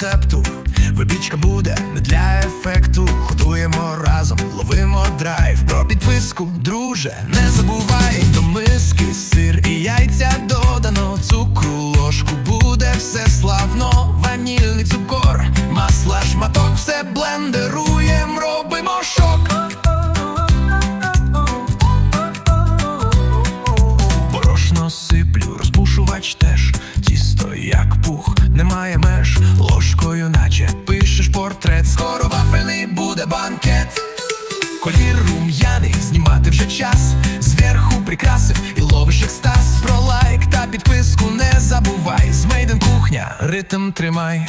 рецепту. Випічка буде не для ефекту. Готуємо разом, ловимо драйв. Про підписку, друже, не забувай до миски, сир Ложкою наче пишеш портрет. Скоро вафельний буде банкет. Колір рум'яний, знімати вже час. Зверху прикрасив і ловиш екстаз. Про лайк та підписку не забувай. З Мейден кухня, ритм тримай